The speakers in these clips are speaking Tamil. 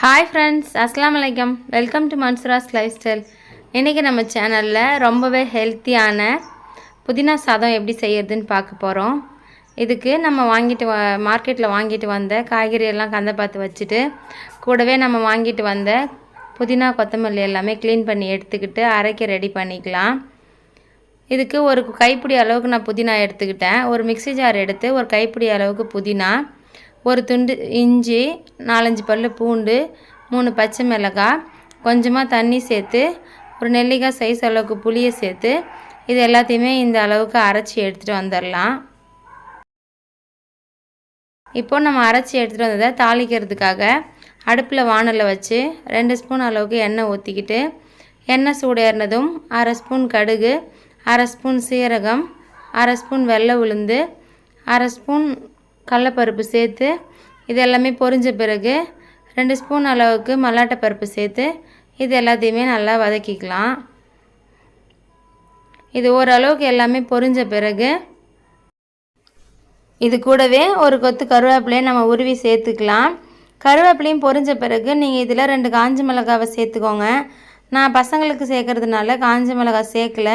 ஹாய் ஃப்ரெண்ட்ஸ் அஸ்லாம் வலைக்கம் welcome to Mansura's life style இன்றைக்கி நம்ம சேனலில் ரொம்பவே ஹெல்த்தியான புதினா சாதம் எப்படி செய்யறதுன்னு பார்க்க போகிறோம் இதுக்கு நம்ம வாங்கிட்டு வ மார்க்கெட்டில் வாங்கிட்டு வந்த காய்கறி எல்லாம் கந்த பார்த்து வச்சுட்டு கூடவே நம்ம வாங்கிட்டு வந்த புதினா கொத்தமல்லி எல்லாமே க்ளீன் பண்ணி எடுத்துக்கிட்டு அரைக்க ரெடி பண்ணிக்கலாம். இதுக்கு ஒரு கைப்பிடி அளவுக்கு நான் புதினா எடுத்துக்கிட்டேன். ஒரு மிக்ஸி ஜார் எடுத்து ஒரு கைப்பிடி அளவுக்கு புதினா ஒரு துண்டு இஞ்சி நாலஞ்சு பல் பூண்டு மூணு பச்சை மிளகாய் கொஞ்சமாக தண்ணி சேர்த்து ஒரு நெல்லிக்காய் சைஸ் அளவுக்கு புளியை சேர்த்து இது எல்லாத்தையுமே இந்த அளவுக்கு அரைச்சி எடுத்துகிட்டு வந்துடலாம். இப்போ நம்ம அரைச்சி எடுத்துகிட்டு வந்ததை தாளிக்கிறதுக்காக அடுப்பில் வானலில் வச்சு ரெண்டு ஸ்பூன் அளவுக்கு எண்ணெய் ஊற்றிக்கிட்டு எண்ணெய் சூடேறினதும் அரை ஸ்பூன் கடுகு அரை ஸ்பூன் சீரகம் அரை ஸ்பூன் வெள்ளை உளுந்து அரை ஸ்பூன் கடலப்பருப்பு சேர்த்து இது எல்லாமே பொரிஞ்ச பிறகு ரெண்டு ஸ்பூன் அளவுக்கு மல்லாட்டை பருப்பு சேர்த்து இது எல்லாத்தையுமே நல்லா வதக்கிக்கலாம். இது ஓரளவுக்கு எல்லாமே பொரிஞ்ச பிறகு இது கூடவே ஒரு கொத்து கருவேப்பிலையும் நம்ம உருவி சேர்த்துக்கலாம். கருவேப்பிலையும் பொரிஞ்ச பிறகு நீங்கள் இதில் ரெண்டு காஞ்ச மிளகாவை சேர்த்துக்கோங்க. நான் பசங்களுக்கு சேர்க்கறதுனால காஞ்ச மிளகாய் சேர்க்கல.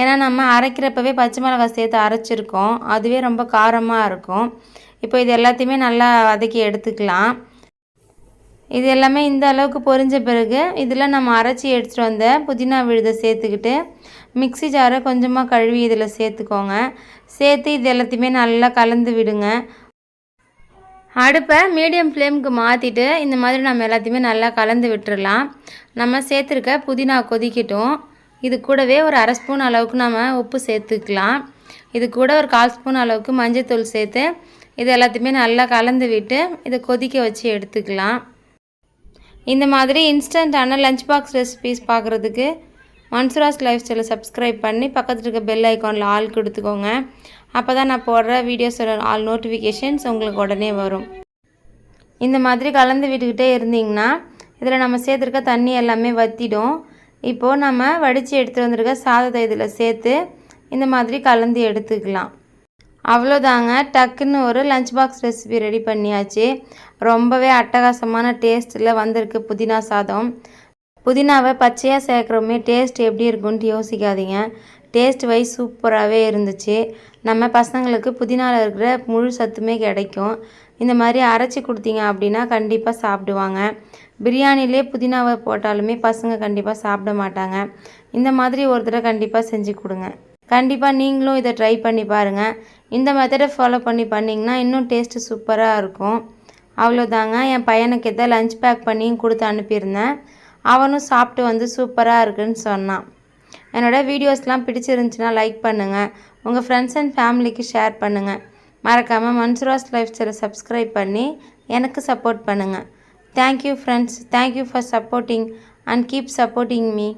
ஏன்னா நம்ம அரைக்கிறப்பவே பச்சை மிளகாய் சேர்த்து அரைச்சிருக்கோம். அதுவே ரொம்ப காரமாக இருக்கும். இப்போ இது எல்லாத்தையுமே நல்லா வதக்கி எடுத்துக்கலாம். இது எல்லாமே இந்த அளவுக்கு பொரிஞ்ச பிறகு இதில் நம்ம அரைச்சி எடுத்துகிட்டு வந்த புதினா விழுதை சேர்த்துக்கிட்டு மிக்சி ஜாரை கொஞ்சமாக கழுவி இதில் சேர்த்துக்கோங்க. சேர்த்து இது எல்லாத்தையுமே நல்லா கலந்து விடுங்க. அடுப்பை மீடியம் ஃப்ளேமுக்கு மாற்றிட்டு இந்த மாதிரி நம்ம எல்லாத்தையுமே நல்லா கலந்து விட்டுடலாம் நம்ம சேர்த்துருக்க புதினா கொதிக்கட்டும். இது கூடவே ஒரு அரை ஸ்பூன் அளவுக்கு நம்ம உப்பு சேர்த்துக்கலாம். இது கூட ஒரு கால் ஸ்பூன் அளவுக்கு மஞ்சள் சேர்த்து இது எல்லாத்தையுமே நல்லா கலந்து விட்டு இதை கொதிக்க வச்சு எடுத்துக்கலாம். இந்த மாதிரி இன்ஸ்டண்ட்டான லஞ்ச் பாக்ஸ் ரெசிபீஸ் பார்க்குறதுக்கு மன்சுராஸ் லைஃப் ஸ்டைலை சப்ஸ்கிரைப் பண்ணி பக்கத்தில் இருக்க பெல் ஐக்கானில் ஆள் கொடுத்துக்கோங்க. அப்போ தான் நான் போடுற வீடியோஸோட ஆல் நோட்டிஃபிகேஷன்ஸ் உங்களுக்கு உடனே வரும். இந்த மாதிரி கலந்து விட்டுக்கிட்டே இருந்தீங்கன்னா இதில் நம்ம சேர்த்துருக்க தண்ணி எல்லாமே வற்றிடும் இப்போது நம்ம வடித்து எடுத்து வந்திருக்க சாதத்தை இதில் சேர்த்து இந்த மாதிரி கலந்து எடுத்துக்கலாம். அவ்வளோதாங்க டக்குன்னு ஒரு லஞ்ச் பாக்ஸ் ரெசிபி ரெடி பண்ணியாச்சு. ரொம்பவே அட்டகாசமான டேஸ்ட்டில் வந்திருக்கு புதினா சாதம். புதினாவை பச்சையாக சேர்க்குறோமே டேஸ்ட் எப்படி இருக்குன்ட்டு யோசிக்காதீங்க. டேஸ்ட் வைஸ் சூப்பராகவே இருந்துச்சு. நம்ம பசங்களுக்கு புதினாவில் இருக்கிற முழு சத்துமே கிடைக்கும். இந்த மாதிரி அரைச்சி கொடுத்தீங்க அப்படின்னா கண்டிப்பாக சாப்பிடுவாங்க. பிரியாணிலே புதினாவை போட்டாலுமே பசங்க கண்டிப்பாக சாப்பிட மாட்டாங்க. இந்த மாதிரி ஒரு தடவை கண்டிப்பாக செஞ்சு கொடுங்க. கண்டிப்பாக நீங்களும் இதை ட்ரை பண்ணி பாருங்கள் இந்த மெத்தடை ஃபாலோ பண்ணி பண்ணிங்கன்னா இன்னும் டேஸ்ட்டு சூப்பராக இருக்கும். அவ்வளோதாங்க என் பையனுக்கு எதாவது லஞ்ச் பேக் பண்ணியும் கொடுத்து அனுப்பியிருந்தேன். அவனும் சாப்பிட்டு வந்து சூப்பராக இருக்குன்னு சொன்னான். என்னோடய வீடியோஸ்லாம் பிடிச்சிருந்துச்சின்னா லைக் பண்ணுங்கள் உங்கள் ஃப்ரெண்ட்ஸ் அண்ட் ஃபேமிலிக்கு ஷேர் பண்ணுங்கள் மறக்காமல் மன்சுராஸ் லைஃப் ஸ்டைலை சப்ஸ்கிரைப் பண்ணி எனக்கு சப்போர்ட் பண்ணுங்கள் thank you friends thank you for supporting and keep supporting me